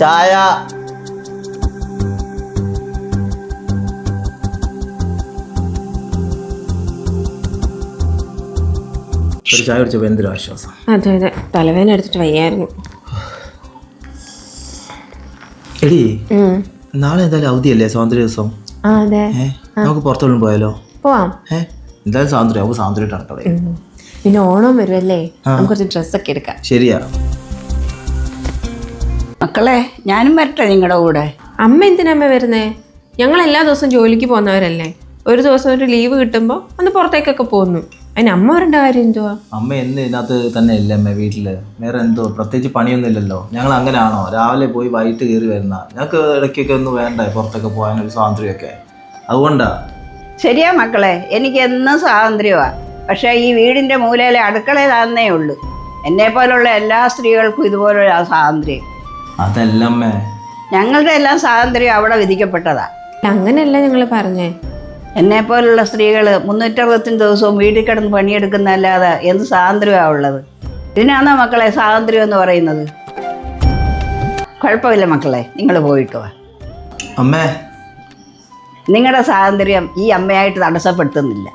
ചായ. ഒരു ചായ കുടിച്ചപ്പോൾ എന്തൊരു ആശ്വാസം? അതെ അതെ. തലവേദന എടുത്തിട്ട് വയ്യായിരുന്നു. എടി നാളെ എന്തായാലും അവധിയല്ലേ? സ്വാതന്ത്ര്യ ദിവസം. അതെ. നമുക്ക് പുറത്തോളം പോയാലോ? പോവാം. എന്തായാലും സ്വാതന്ത്ര്യം നമുക്ക് സ്വാതന്ത്ര്യമായിട്ടാണ് പിന്നെ ഓണം വരുമല്ലേ നമുക്ക് കുറച്ച് ഡ്രസ്സൊക്കെ എടുക്കാം. ശരിയാ. മക്കളെ ഞാനും വരട്ടെ നിങ്ങളുടെ കൂടെ. അമ്മ എന്തിനമ്മ വരുന്നേ? ഞങ്ങൾ എല്ലാ ദിവസവും ജോലിക്ക് പോകുന്നവരല്ലേ? ഒരു ദിവസം ഒരു ലീവ് കിട്ടുമ്പോൾ ഒന്ന് പുറത്തേക്കൊക്കെ പോകുന്നു അതിന് അമ്മ വരേണ്ട കാര്യം എന്തുവാ? അമ്മ എന്ന് ഇതിനകത്ത് തന്നെ ഇല്ല അമ്മ വീട്ടിൽ? വേറെ എന്തോ പ്രത്യേകിച്ച് പണിയൊന്നും ഇല്ലല്ലോ ഞങ്ങൾ അങ്ങനെയാണോ? രാവിലെ പോയി വൈകിട്ട് കയറി വരുന്ന. ഞങ്ങൾക്ക് ഇടയ്ക്കൊക്കെ ഒന്ന് വേണ്ടേ പുറത്തൊക്കെ പോകാൻ ഒരു സ്വാതന്ത്ര്യമൊക്കെ? അതുകൊണ്ടാ. ശരിയാ മക്കളെ എനിക്ക് എന്നും സ്വാതന്ത്ര്യമാണ് പക്ഷേ ഈ വീടിന്റെ മൂലയിലെ അടുക്കളയിലാന്നേ ഉള്ളൂ. എന്നെ പോലുള്ള എല്ലാ സ്ത്രീകൾക്കും ഇതുപോലൊരു സ്വാതന്ത്ര്യം. അതല്ലമ്മേ. ഞങ്ങളുടെ എല്ലാം സ്വാതന്ത്ര്യം അവിടെ വിധിക്കപ്പെട്ടതാ. അങ്ങനെയല്ല ഞങ്ങൾ പറഞ്ഞേ? എന്നെ പോലുള്ള സ്ത്രീകൾ മുന്നൂറ്ററുപത്തഞ്ച് ദിവസവും വീട്ടിൽ കിടന്ന് പണിയെടുക്കുന്നല്ലാതെ എന്ത് സ്വാതന്ത്ര്യമാണ് ഉള്ളത്? ഇതിനാണോ മക്കളെ സ്വാതന്ത്ര്യം എന്ന് പറയുന്നത്? കുഴപ്പമില്ല മക്കളെ നിങ്ങൾ പോയിട്ടോ അമ്മേ. നിങ്ങളുടെ സ്വാതന്ത്ര്യം ഈ അമ്മയായിട്ട് തടസ്സപ്പെടുത്തുന്നില്ല.